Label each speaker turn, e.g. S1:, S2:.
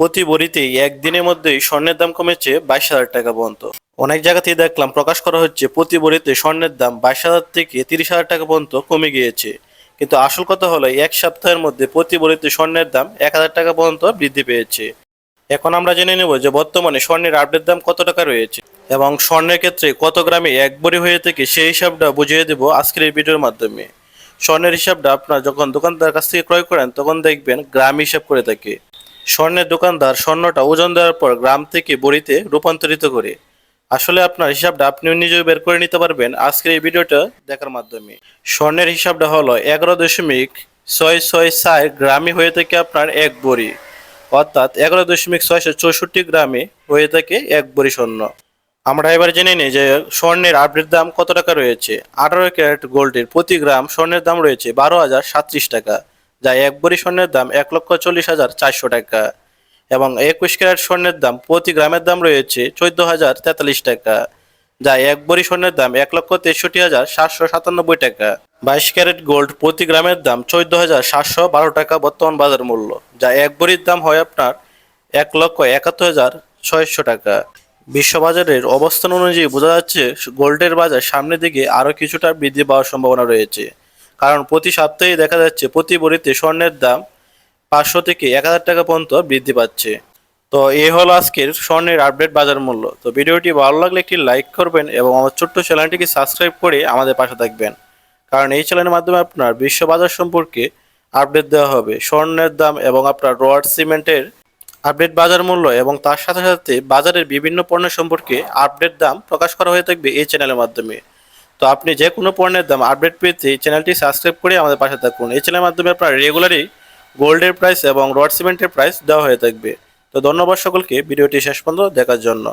S1: প্রতি বড়িতেই একদিনের মধ্যেই স্বর্ণের দাম কমেছে বাইশ হাজার টাকা পর্যন্ত। অনেক জায়গাতেই দেখলাম প্রকাশ করা হচ্ছে প্রতি বড়িতে স্বর্ণের দাম বাইশ হাজার থেকে তিরিশ হাজার টাকা পর্যন্ত কমে গিয়েছে। কিন্তু আসল কথা হলো, এক সপ্তাহের মধ্যে প্রতি বড়িতে স্বর্ণের দাম এক হাজার টাকা পর্যন্ত বৃদ্ধি পেয়েছে। এখন আমরা জেনে নেব যে বর্তমানে স্বর্ণের আপডেট দাম কত টাকা রয়েছে এবং স্বর্ণের ক্ষেত্রে কত গ্রামে এক বড়ি হয়ে থাকে সেই হিসাবটা বুঝিয়ে দেবো আজকের এই ভিডিওর মাধ্যমে। স্বর্ণের হিসাবটা আপনার যখন দোকানদার কাছ থেকে ক্রয় করেন, তখন দেখবেন গ্রাম হিসাব করে থাকে। স্বর্ণের দোকানদার স্বর্ণটা ওজন দেওয়ার পর গ্রাম থেকে বড়িতে রূপান্তরিত করে। আসলে আপনার হিসাবটা আপনিও নিজেও বের করে নিতে পারবেন আজকের এই ভিডিওটা দেখার মাধ্যমে। স্বর্ণের হিসাবটা হলো এগারো দশমিক ছয় ছয় ছয় গ্রামে হয়ে থাকে আপনার এক বড়ি। অর্থাৎ এগারো দশমিক ছয়শো চৌষট্টি গ্রামে হয়ে থাকে এক বড়ি স্বর্ণ। আমরা এবার জেনে নিই যে স্বর্ণের আপডেট দাম কত টাকা রয়েছে। আঠারো ক্যারেট গোল্ডের প্রতি গ্রাম স্বর্ণের দাম রয়েছে বারো হাজার সাতত্রিশ টাকা। যা এক ভরি স্বর্ণের দাম এক লক্ষ চল্লিশ হাজার চারশো টাকা এবং একুশ ক্যারেট স্বর্ণের দাম প্রতি গ্রামের দাম রয়েছে চোদ্দ হাজার তেতাল্লিশ টাকা, যা এক ভরি স্বর্ণের দাম এক লক্ষ তেষট্টি হাজার সাতশো সাতানব্বই টাকা। বাইশ ক্যারেট গোল্ড প্রতি গ্রামের দাম চোদ্দ হাজার সাতশো বারো টাকা বর্তমান বাজার মূল্য, যা এক ভরির দাম হয় আপনার এক লক্ষ একাত্তর হাজার ছয়শো টাকা। বিশ্ববাজারের অবস্থান অনুযায়ী বোঝা যাচ্ছে, গোল্ডের বাজার সামনের দিকে আরও কিছুটা বৃদ্ধি পাওয়ার সম্ভাবনা রয়েছে। কারণ প্রতি সপ্তাহে দেখা যাচ্ছে প্রতি বড়িতে স্বর্ণের দাম পাঁচশো থেকে এক হাজার টাকা পর্যন্ত বৃদ্ধি পাচ্ছে। তো এ হলো আজকের স্বর্ণের আপডেট বাজার মূল্য। তো ভিডিওটি ভালো লাগলে একটি লাইক করবেন এবং আমার ছোট্ট চ্যানেলটিকে সাবস্ক্রাইব করে আমাদের পাশে থাকবেন। কারণ এই চ্যানেলের মাধ্যমে আপনার বিশ্ব বাজার সম্পর্কে আপডেট দেওয়া হবে, স্বর্ণের দাম এবং আপনার রড সিমেন্টের আপডেট বাজার মূল্য এবং তার সাথে সাথে বাজারের বিভিন্ন পণ্য সম্পর্কে আপডেট দাম প্রকাশ করা হয়ে থাকবে এই চ্যানেলের মাধ্যমে। তো আপনি যে কোনো পণ্যের দাম আপডেট পেতে চ্যানেলটি সাবস্ক্রাইব করে আমাদের পাশে থাকুন। এই চ্যানেলের মাধ্যমে আপনার রেগুলারই গোল্ডের প্রাইস এবং রড সিমেন্টের প্রাইস দেওয়া হয়ে থাকবে। তো ধন্যবাদ সকলকে। ভিডিওটি শেষ পর্যন্ত দেখার জন্য।